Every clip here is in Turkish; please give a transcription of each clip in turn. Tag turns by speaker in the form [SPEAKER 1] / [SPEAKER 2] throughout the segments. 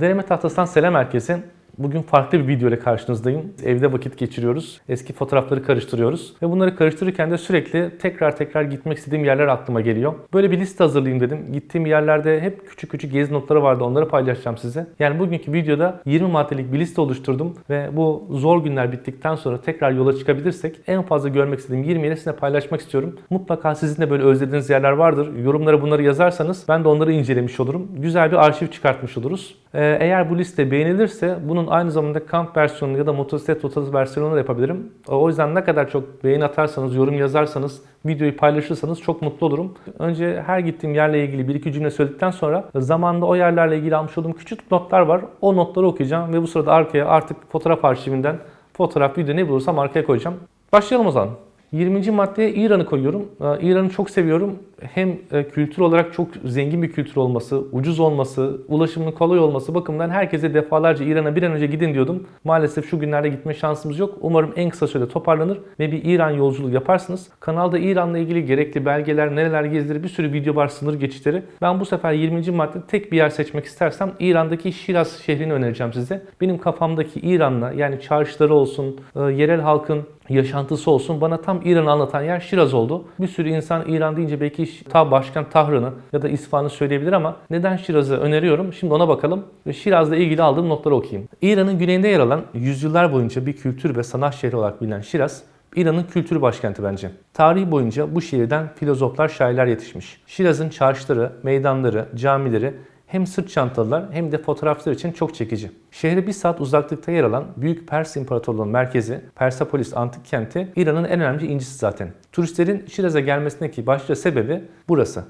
[SPEAKER 1] Deneme tahtasından selam herkese. Bugün farklı bir video ile karşınızdayım. Evde vakit geçiriyoruz. Eski fotoğrafları karıştırıyoruz. Ve bunları karıştırırken de sürekli tekrar tekrar gitmek istediğim yerler aklıma geliyor. Böyle bir liste hazırlayayım dedim. Gittiğim yerlerde hep küçük küçük gezi notları vardı. Onları paylaşacağım size. Yani bugünkü videoda 20 maddelik bir liste oluşturdum. Ve bu zor günler bittikten sonra tekrar yola çıkabilirsek en fazla görmek istediğim 20 yeri sizinle paylaşmak istiyorum. Mutlaka sizin de böyle özlediğiniz yerler vardır. Yorumlara bunları yazarsanız ben de onları incelemiş olurum. Güzel bir arşiv çıkartmış oluruz. Ee, Eğer bu liste beğenilirse bunun aynı zamanda kamp versiyonu ya da motosiklet rotası versiyonunu da yapabilirim. O yüzden ne kadar çok beğeni atarsanız, yorum yazarsanız, videoyu paylaşırsanız çok mutlu olurum. Önce her gittiğim yerle ilgili bir iki cümle söyledikten sonra zamanında o yerlerle ilgili almış olduğum küçük notlar var. O notları okuyacağım ve bu sırada arkaya artık fotoğraf arşivinden fotoğraf, video ne bulursam arkaya koyacağım. Başlayalım o zaman. 20. maddeye İran'ı koyuyorum. Ee, İran'ı çok seviyorum. Hem e, kültür olarak çok zengin bir kültür olması, ucuz olması, ulaşımının kolay olması bakımından herkese defalarca İran'a bir an önce gidin diyordum. Maalesef şu günlerde gitme şansımız yok. Umarım en kısa sürede toparlanır ve bir İran yolculuğu yaparsınız. Kanalda İran'la ilgili gerekli belgeler, nereler gezilir bir sürü video var, sınır geçişleri. Ben bu sefer 20. madde tek bir yer seçmek istersem İran'daki Şiraz şehrini önereceğim size. Benim kafamdaki İran'la yani çarşıları olsun, e, yerel halkın yaşantısı olsun bana tam İran'ı anlatan yer Şiraz oldu. Bir sürü insan İran deyince belki ta başkent Tahran'ı ya da İsfahan'ı söyleyebilir ama neden Şiraz'ı öneriyorum? Şimdi ona bakalım ve Şiraz'la ilgili aldığım notları okuyayım. İran'ın güneyinde yer alan yüzyıllar boyunca bir kültür ve sanat şehri olarak bilinen Şiraz, İran'ın kültür başkenti bence. Tarih boyunca bu şehirden filozoflar, şairler yetişmiş. Şiraz'ın çarşıları, meydanları, camileri hem sırt çantalılar hem de fotoğraflar için çok çekici. Şehre bir saat uzaklıkta yer alan Büyük Pers İmparatorluğu'nun merkezi Persepolis antik kenti İran'ın en önemli incisi zaten. Turistlerin Şiraz'a gelmesindeki başlıca sebebi burası.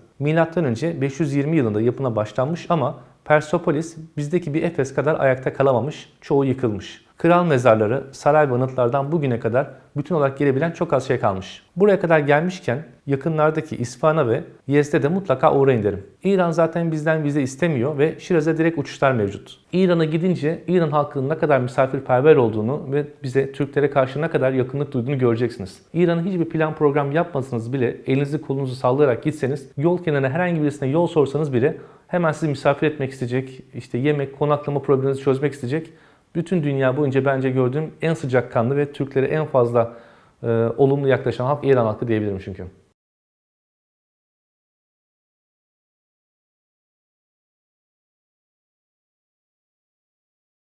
[SPEAKER 1] Önce 520 yılında yapına başlanmış ama Persepolis bizdeki bir Efes kadar ayakta kalamamış, çoğu yıkılmış. Kral mezarları, saray ve anıtlardan bugüne kadar bütün olarak gelebilen çok az şey kalmış. Buraya kadar gelmişken yakınlardaki İsfahan'a ve Yezd'e de mutlaka uğrayın derim. İran zaten bizden vize istemiyor ve Şiraz'a direkt uçuşlar mevcut. İran'a gidince İran halkının ne kadar misafirperver olduğunu ve bize Türklere karşı ne kadar yakınlık duyduğunu göreceksiniz. İran'a hiçbir plan program yapmasanız bile elinizi kolunuzu sallayarak gitseniz yol kenarına herhangi birisine yol sorsanız bile hemen sizi misafir etmek isteyecek, işte yemek, konaklama probleminizi çözmek isteyecek. Bütün dünya boyunca bence gördüğüm en sıcakkanlı ve Türklere en fazla e, olumlu yaklaşan halk İran halkı diyebilirim çünkü.